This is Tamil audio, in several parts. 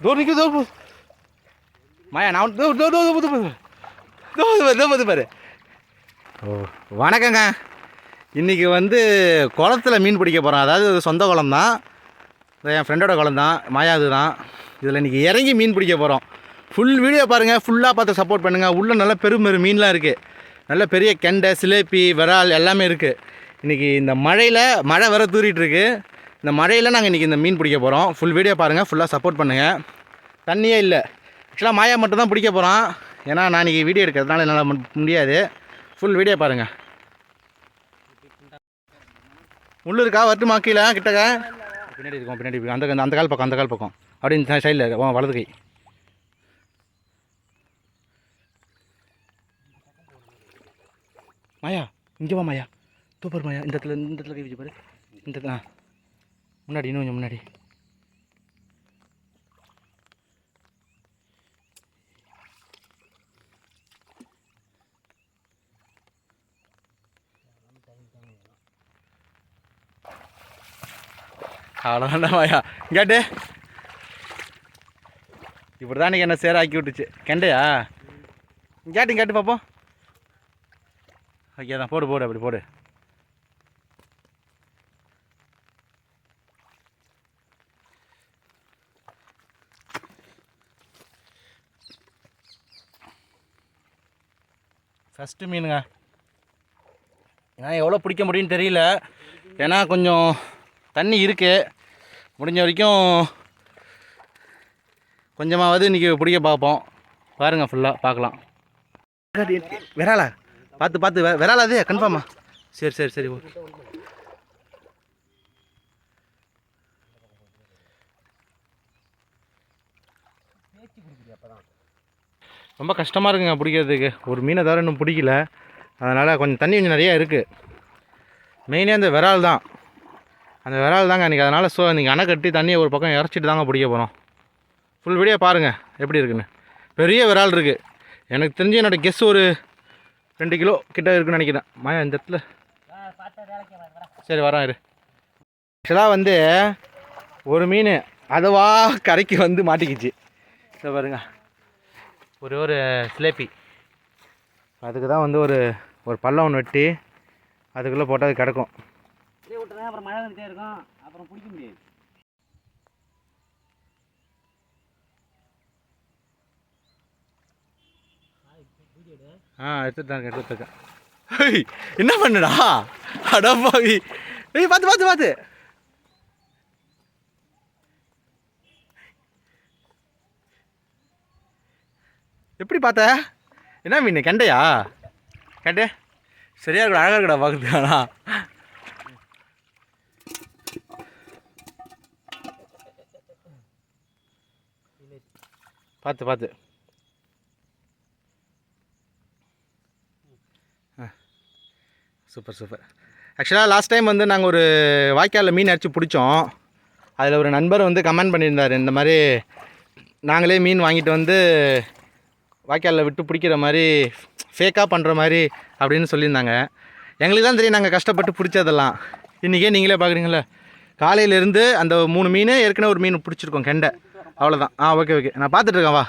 தூரம் நிற்க தூரம் மாயா நான் தோ தோ தோ தூப்பு தூது பாரு பாரு ஓ வணக்கங்க இன்றைக்கி வந்து குளத்தில் மீன் பிடிக்க போகிறோம் அதாவது சொந்த குளம் தான் என் ஃப்ரெண்டோட குளம் தான் மாயாது தான் இதில் இன்றைக்கி இறங்கி மீன் பிடிக்க போகிறோம் ஃபுல் வீடியோ பாருங்கள் ஃபுல்லாக பார்த்து சப்போர்ட் பண்ணுங்கள் உள்ளே நல்ல பெரும் பெரும் மீன்லாம் இருக்குது நல்ல பெரிய கெண்டை சிலேப்பி விரால் எல்லாமே இருக்குது இன்றைக்கி இந்த மழையில் மழை வர தூரிகிட்ருக்கு இந்த மழையில் நாங்கள் இன்றைக்கி இந்த மீன் பிடிக்க போகிறோம் ஃபுல் வீடியோ பாருங்கள் ஃபுல்லாக சப்போர்ட் பண்ணுங்கள் தண்ணியே இல்லை. ஆக்சுவலாக மாயா மட்டும் தான் பிடிக்க போகிறான் ஏன்னா நான் இன்றைக்கி வீடியோ எடுக்கிறதுனால என்னால் முடியாது. ஃபுல் வீடியோ பாருங்கள் உள்ள இருக்கா? வரட்டுமா? கீழே கிட்டக்க? பின்னாடி இருக்கும் பின்னாடி இருக்கும். அந்த அந்த கால் பக்கம் அந்த கால் பக்கம். அப்படி இந்த சைடில் வலது கை. மாயா இங்கே வா மாயா. தூப்பர் மாயா. இந்த இடத்துல இந்த இடத்துல கை வச்சு பாரு. இந்த ஆ. முன்னாடி இன்னும் கொஞ்சம் முன்னாடி. அவ்வளோதான்டா வாயா கேட்டு இப்படி தான் என்ன சேர ஆக்கி விட்டுச்சு. கெண்டையா? கேட்டு கேட்டு பார்ப்போம் ஓகே தான் போடு போடு அப்படி போடு. ஃபஸ்ட்டு மீனுங்க. ஏன்னா எவ்வளோ பிடிக்க முடியும்னு தெரியல. ஏன்னா கொஞ்சம் தண்ணி இருக்குது முடிஞ்ச வரைக்கும் கொஞ்சமாவது இன்றைக்கி பிடிக்க பார்ப்போம். பாருங்கள் ஃபுல்லாக பார்க்கலாம். விராலா பார்த்து பார்த்து விராலா அது கன்ஃபார்மா சரி சரி சரி ஓகே ரொம்ப கஷ்டமாக இருக்குங்க பிடிக்கிறதுக்கு. ஒரு மீனை தவிர இன்னும் பிடிக்கல. அதனால் கொஞ்சம் தண்ணி கொஞ்சம் நிறையா இருக்குது மெயினே அந்த விரால் தான். அந்த விரால் தாங்க இன்றைக்கி அதனால் ஸோ இன்றைக்கி அணை கட்டி தண்ணியை ஒரு பக்கம் இறச்சிட்டு தாங்க பிடிக்க போகிறோம் ஃபுல் வீடியோ பாருங்கள் எப்படி இருக்குன்னு. பெரிய விரால் இருக்குது எனக்கு தெரிஞ்சு என்னோடய கெஸ் ஒரு ரெண்டு கிலோ கிட்ட இருக்குன்னு நினைக்கிறேன். மாயா இந்த இடத்துல. சரி வரேன் இரு. ஆக்சுவலாக வந்து ஒரு மீன் அதுவா கரைக்கு வந்து மாட்டிக்கிச்சு. இதை பாருங்க. ஒரு ஒரு சிலேப்பி அதுக்கு தான் வந்து ஒரு ஒரு பள்ளம் ஒன்று வெட்டி அதுக்குள்ளே போட்டால் அது கிடக்கும். அப்புறம் மழை வந்துட்டே இருக்கும். அப்புறம் பிடிக்க முடியாது. ஆ எடுத்துட்டு தான் இருக்கேன், எடுத்துட்டு இருக்கேன். ஹேய் என்ன பண்ணுடா? அடப்பாவி. பார்த்து பார்த்து பார்த்து எப்படி பார்த்த? என்ன மீன் கெண்டையா? கெண்டே. சரியாக இருக்கா அழகாக இருக்கடா பார்க்குறதுக்கு. பார்த்து பார்த்து. Super super. ஆக்சுவலாக லாஸ்ட் டைம் வந்து நாங்கள் ஒரு வாய்க்காலில் மீன் அடித்து பிடிச்சோம். அதில் ஒரு நண்பர் வந்து கமெண்ட் பண்ணியிருந்தார். இந்த மாதிரி நாங்களே மீன் வாங்கிட்டு வந்து வாய்க்காலில் விட்டு பிடிக்கிற மாதிரி ஃபேக்காக பண்ணுற மாதிரி அப்படின்னு சொல்லியிருந்தாங்க. எங்களுக்கு தான் தெரியும் நாங்கள் கஷ்டப்பட்டு பிடிச்சதெல்லாம். இன்றைக்கே நீங்களே பார்க்குறீங்களே காலையிலேருந்து அந்த மூணு மீன் ஏற்கனவே ஒரு மீன் பிடிச்சிருக்கோம் கெண்டை. அவ்வளோதான் ஆ ஓகே ஓகே நான் பார்த்துட்ருக்கேன் வா.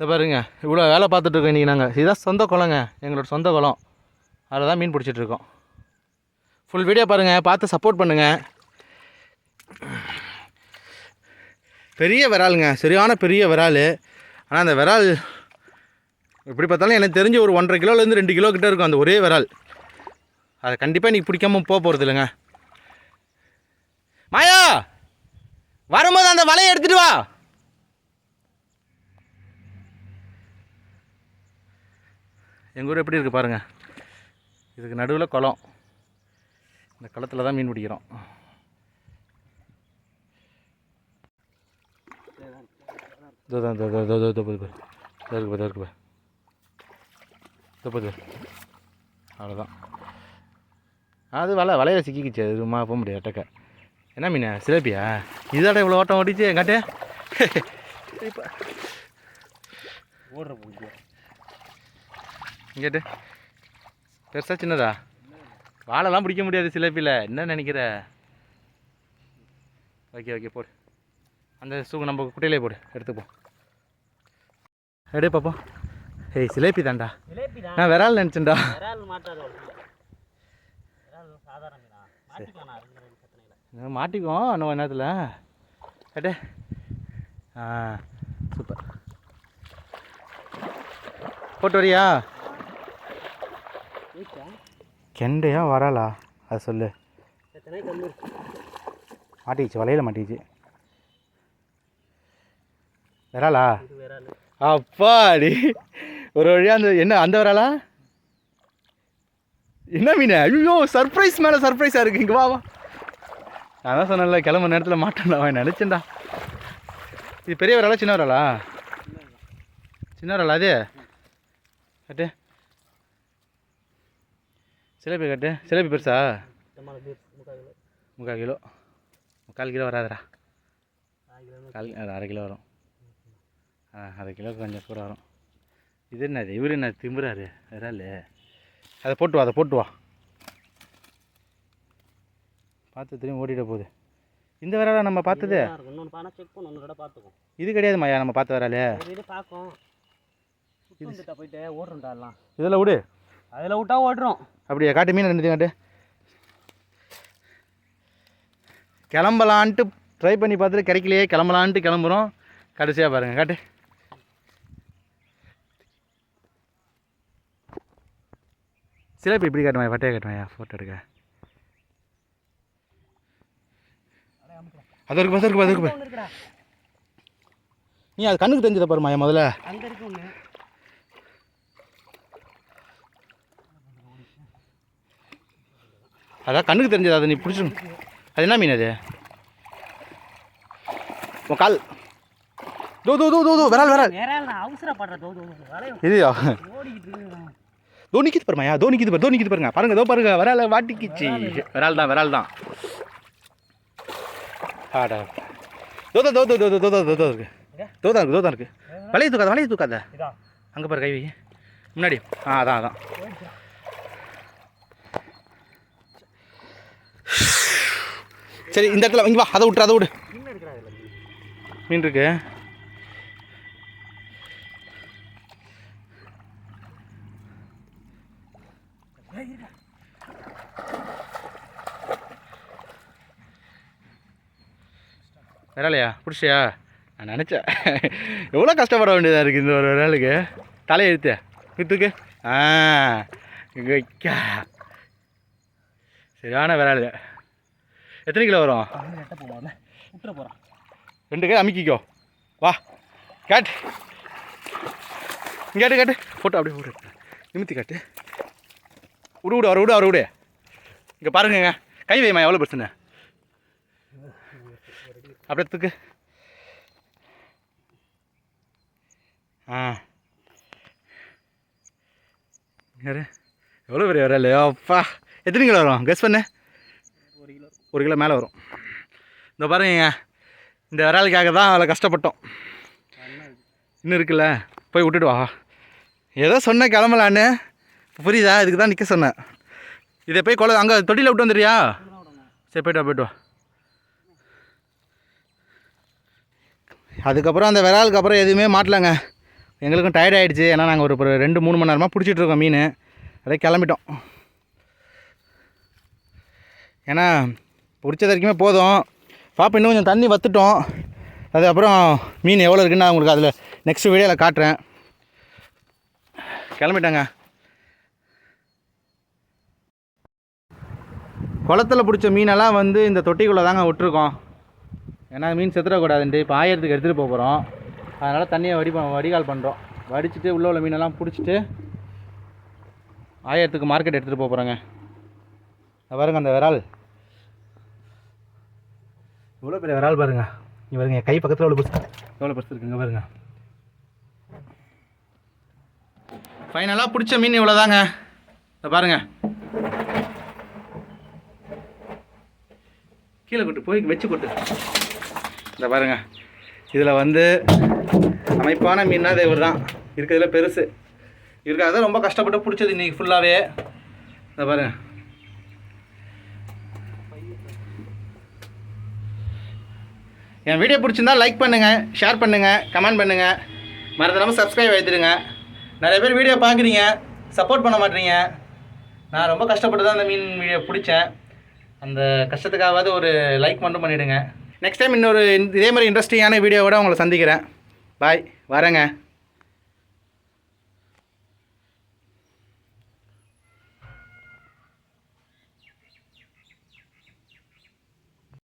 இதை பாருங்க. இவ்வளோ வேலை பார்த்துட்ருக்கோம் இன்றைக்கி நாங்கள் இதுதான் சொந்த குளங்க. எங்களோட சொந்த குளம். அதில் தான் மீன் பிடிச்சிட்ருக்கோம் ஃபுல் வீடியோ பாருங்கள் பார்த்து சப்போர்ட் பண்ணுங்கள் பெரிய விராலுங்க சரியான பெரிய விரால் ஆனால் அந்த விரால் எப்படி பார்த்தாலும் எனக்கு தெரிஞ்சு ஒரு ஒன்றரை கிலோலேருந்து ரெண்டு கிலோ கிட்டே இருக்கும் அந்த ஒரே விரால். அதை கண்டிப்பாக இன்றைக்கி பிடிக்காம போக போகிறது இல்லைங்க. மாயா! வரும்போது அந்த வலையை எடுத்துட்டு வா! எங்கள் ஊர் எப்படி இருக்குது பாருங்கள் இதுக்கு நடுவில் குளம். இந்த குளத்தில் தான் மீன் பிடிக்கிறோம். இதோ தான் இதோ இதோ இதோ பாரு இதாக இருக்கு இதாக இருக்கு இதோ பாரு அவ்வளோதான் அது வலை வலையில் சிக்கிக்கிச்சு. அதுமா போக முடியாது அட்டக்க. என்ன மீன்? சிலப்பியா இதாட இவ்வளோ ஓட்டம் ஓடிச்சு என்கிட்ட இப்போ ஓடுற பூஜை இங்கிட்டு. பெருசாக சின்னதா? வாழைலாம் பிடிக்க முடியாது சிலேப்பியில் என்ன நினைக்கிற? ஓகே ஓகே போடு. அந்த சூ நம்ம குட்டையிலே போடு எடுத்துப்போம் எடு பார்ப்போம் ஏய் சிலேபி தான்டா. நான் விரால் நினச்சேன்டா. மாட்டிக்குவோம் இன்னும் நேரத்தில். கட்டு ஆ சூப்பர். போட்டு வரியா? கெண்டையா வராளா அது சொல்லு. மாட்டிக்கிச்சு வலையில் மாட்டிக்கிச்சு. விராலா விரால் அப்பாடி. ஒரு வழியா அந்த என்ன அந்த வராளா? என்ன மீன்? ஐயோ சர்ப்ரைஸ் மேலே சர்ப்ரைஸாக இருக்கு. இங்கே வா வா. நான் தான் சொன்னேன்ல கிளம்புற நேரத்தில் மாட்டேன்டா அவன் நினச்சேன்டா. இது பெரிய வராளா சின்ன வராளா? சின்ன வராளா அது? கட்டு. சிலேபி கட்டு. சிலேபி பெருசா? முக்கால் கிலோ. முக்கால் கிலோ. வராதுடா. கால் அரை கிலோ வரும். ஆ அரை கிலோ கொஞ்சம் கூட வரும் இது என்னது? இவர் என்ன திம்புறாரு? விரால் அதை போட்டு வா அதை போட்டு வா. பார்த்து திரும்பி ஓடிட போகுது. இந்த விராலா நம்ம பார்த்தது? இது கிடையாது மாயா நம்ம பார்த்த விராலே போயிட்டு ஓடுறோம்டா எல்லாம். இதில் விடு. அதில் விட்டா ஓடுறோம். அப்படியே காட்டு மீன் ரெண்டு காட்டு கிளம்பலான்ட்டு ட்ரை பண்ணி பார்த்துட்டு கிடைக்கலையே கிளம்பலான்ட்டு கிளம்புறோம். கடைசியாக பாருங்க காட்டு. சிலப்பி இப்படி காட்டுவாயா பட்டையை காட்டுவாயா ஃபோட்டோ எடுக்க. அது இருக்கு அது இருக்கு அது நீ அது கண்ணுக்கு தெரிஞ்சதை முதல்ல. அங்கே இருக்கு ஒன்று அதான் கண்ணுக்கு தெரிஞ்சது அதை நீ பிடிச்சிரு அது என்ன மீன் அது? உன் கால். தோ தோ தோ தோ தோ விரால் விரால். இதுயா? தோனிக்குது பாருமாயா தோனிக்குது பாரு தோனிக்குது பாருங்க பாருங்க இதோ பாருங்க விரால் வாட்டிக்குச்சு விரால் தான் விரால் தான் ஆடா தோதா தோதோ தோதோ தோதா தோதா இருக்கு தோதா இருக்கு தோதா இருக்கு வலையை தூக்காத வலையை தூக்காத அங்கே பாரு கை கைவி முன்னாடி ஆ அதான் அதான் சரி இந்த இடத்துல இங்கே வா அதை விட்டுரு அதை விடு மீன் இருக்கு விரலையா பிடிச்சியா நான் நினச்சேன். எவ்வளோ கஷ்டப்பட வேண்டியதாக இருக்குது இந்த ஒரு விரலுக்கு தலையை வித்துக்கு ஆ வைக்கா. சரியான விரால் எத்தனை கிலோ வரும்? போகிறான் ரெண்டு கை அமுக்கிக்கோ. வா கேட்டு. இங்கே கேட்டு கேட்டு. ஃபோட்டோ அப்படியே விடு. நிமித்தி காட்டு. விடு விடு விடு அவர் விடு இங்கே பாருங்க கை வைமா எவ்வளோ பிரச்சனை அப்படியே தூக்கு ஆ. யாரு? எவ்வளோ பெரிய வரல அப்பா. எத்தனை கிலோ வரும்? கெஸ் பண்ணு. ஒரு கிலோ. ஒரு கிலோ மேலே வரும். இந்த பாருங்க இந்த விராலுக்காக தான் அதில் கஷ்டப்பட்டோம். இன்னும் இருக்குல்ல? போய் விட்டுட்டு வா. ஏதோ சொன்னேன் கிளம்பலான்னு. புரியுதா? இதுக்கு தான் நிற்க சொன்னேன். இதை போய் கொலை அங்கே தொட்டியில் விட்டு வந்துடுறியா சரி போய்ட்டு வா போய்ட்டு வா. அதுக்கப்புறம் அந்த விராலுக்கு அப்புறம் எதுவுமே மாட்டலங்க. எங்களுக்கும் டயர்ட் ஆகிடுச்சு ஏன்னா நாங்கள் ஒரு ஒரு ரெண்டு மூணு மணி நேரமாக பிடிச்சிட்டு இருக்கோம் மீன். அதே கிளம்பிட்டோம். ஏன்னா பிடிச்சது வரைக்குமே போதும். பாப்பா இன்னும் கொஞ்சம் தண்ணி வத்துட்டோம். அதுக்கப்புறம் மீன் எவ்வளோ இருக்குன்னு நான் உங்களுக்கு அதில் நெக்ஸ்ட் வீடியோவில் காட்டுறேன். கிளம்பிட்டாங்க. குளத்துல பிடிச்ச மீனெல்லாம் வந்து இந்த தொட்டிக்குள்ளே தாங்க விட்டுருக்கோம். ஏன்னா மீன் செத்துடக்கூடாதுன்ட்டு இப்போ ஆயிரத்துக்கு எடுத்துகிட்டு போக போகிறோம் அதனால் தண்ணியை வடி வடிகால் பண்ணுறோம் வடிச்சிட்டு உள்ளே உள்ள மீனெல்லாம் பிடிச்சிட்டு ஆயிரத்துக்கு மார்க்கெட் எடுத்துகிட்டு போக போகிறோங்க பாருங்க அந்த விரால். இவ்வளோ பெரிய விரால் பாருங்க. இங்கே பாருங்க கை பக்கத்தில் எவ்வளோ பெருசு எவ்வளோ பிடிச்சிருக்குங்க இருக்குங்க பாருங்க. ஃபைனலாக பிடிச்ச மீன் இவ்வளோதாங்க இதை பாருங்க. கீழே கொட்டு போய் வச்சு கொட்டு. இந்த பாருங்க. இதில் வந்து அமைப்பான மீன்னா அது இவர் தான். இருக்கிறதுல பெருசு. இருக்காது தான் ரொம்ப கஷ்டப்பட்டு பிடிச்சது இன்றைக்கி ஃபுல்லாகவே இந்த பாருங்கள் என் வீடியோ பிடிச்சிருந்தா லைக் பண்ணுங்கள் ஷேர் பண்ணுங்கள் கமெண்ட் பண்ணுங்கள் மறந்துடாமல் சப்ஸ்கிரைப் எடுத்துடுங்க நிறைய பேர் வீடியோ பார்க்குறீங்க சப்போர்ட் பண்ண மாட்டீங்க. நான் ரொம்ப கஷ்டப்பட்டு தான் அந்த மீன் வீடியோ பிடிச்சேன். அந்த கஷ்டத்துக்காவது ஒரு லைக் மட்டும் பண்ணிவிடுங்க நெக்ஸ்ட் டைம் இன்னொரு இதே மாதிரி இன்ட்ரெஸ்டிங்கான வீடியோவோட உங்களை சந்திக்கிறேன். பாய் வரேங்க.